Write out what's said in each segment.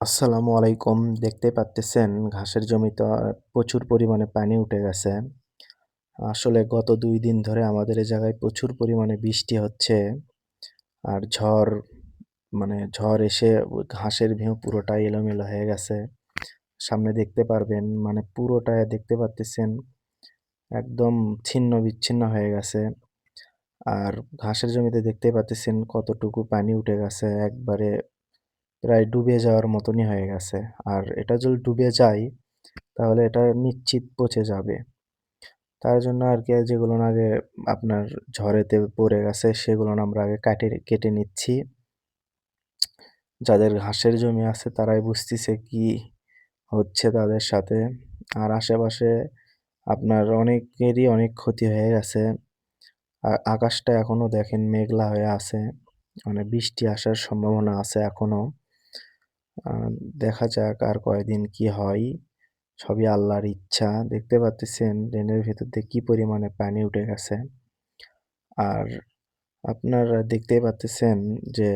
আসসালামু আলাইকুম। দেখতে পারতেছেন ঘাসের জমিতে প্রচুর পরিমাণে পানি উঠে গেছে। আসলে গত দুই দিন ধরে আমাদের এই জায়গায় প্রচুর পরিমাণে বৃষ্টি হচ্ছে। আর ঝড় মানে ঝড় এসে ঘাসের ভেঁ পুরোটাই এলোমেলো হয়ে গেছে। সামনে দেখতে পারবেন মানে পুরোটাই দেখতে পারতেছেন একদম ছিন্ন-বিচ্ছিন্ন হয়ে গেছে। আর ঘাসের জমিতে দেখতে পারতেছেন কতটুকু পানি উঠে গেছে একবারে প্রায় ডুবে যাওয়ার মতনই হয়ে গেছে। আর এটা যদি ডুবে যায়, তাহলে এটা নিশ্চিত পচে যাবে। তার জন্য আরকি যেগুলোন আগে আপনার ঝড়েতে পড়ে গেছে সেগুলোন আমরা আগে কাটে, কেটে নিচ্ছি। যাদের ঘাসের জমি আছে, তারাই বুঝতেছে কি হচ্ছে তাদের সাথে। আর আশেপাশে আপনার অনেকেরই অনেক ক্ষতি হয়ে গেছে। আ, আকাশটা এখনও দেখেন মেঘলা হয়ে আছে। মানে বৃষ্টি আসার সম্ভাবনা আছে এখনও। দেখা যাক আর কয়দিন কি হয়। সবই আল্লাহর ইচ্ছা। দেখতে পারতেছেন ড্রেনের ভেতর দিয়ে কি পরিমাণে পানি উঠে গেছে। আর আপনারা দেখতেই পারতেছেন যে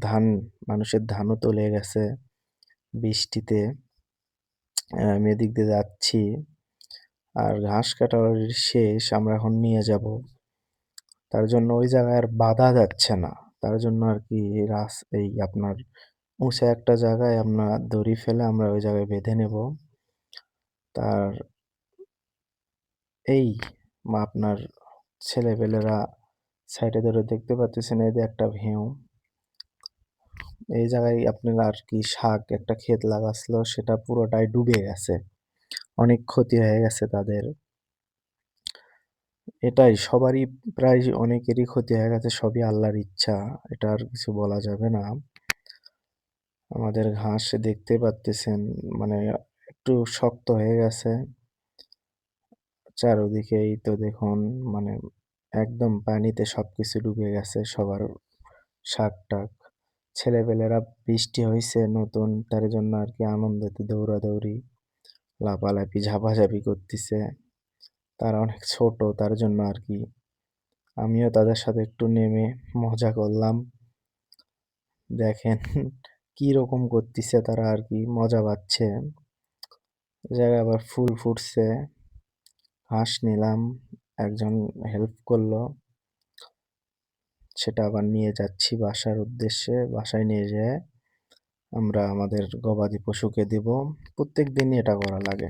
ধান, মানুষের ধানও তলিয়ে গেছে বৃষ্টিতে। আমি এদিক দিয়ে যাচ্ছি। আর ঘাস কাটা অলরেডি শেষ। আমরা এখন নিয়ে যাব। তার জন্য ওই জায়গায় আর বাঁধা যাচ্ছে না। তার জন্য আর কি রাস, এই আপনার উঁচা একটা জায়গায় আমরা দড়ি ফেলে আমরা ওই জায়গায় বেঁধে নেব। তার এই আপনার ছেলেপেলেরা সাইডে ধরে দেখতে পারতেছেন এই যে একটা ভেউ। এই জায়গায় আপনার আর কি শাক, একটা ক্ষেত লাগাচ্ছিল, সেটা পুরোটাই ডুবে গেছে। অনেক ক্ষতি হয়ে গেছে তাদের। এটাই, সবারই প্রায় অনেকেরই ক্ষতি হয়ে গেছে, সবই আল্লাহর ইচ্ছা। এটা আর কিছু বলা যাবে না। আমাদের ঘাস দেখতে পারতেছেন মানে একটু শক্ত হয়ে গেছে। চারোদিকেই তো দেখুন মানে একদম পানিতে সব কিছু ডুবে গেছে সবার শাক-টাক। ছেলেপেলেরা বৃষ্টি হইছে নতুন তার জন্য আরকি আনন্দেতে দৌড়াদৌড়ি, লাফালাফি, ঝাপাঝাপি করতেছে তারা অনেক ছোট তার জন্য আর কি আমিও তাদের সাথে একটু নেমে মজা করলাম। দেখেন কীরকম করতেছে তারা আর কি মজা পাচ্ছে। জায়গায় আবার ফুল ফুটছে। হাঁস নিলাম। একজন হেল্প করল সেটা আবার নিয়ে যাচ্ছি বাসার উদ্দেশ্যে। বাসায় নিয়ে যেয়ে আমরা আমাদের গবাদি পশুকে দেব প্রত্যেক দিনই এটা করা লাগে।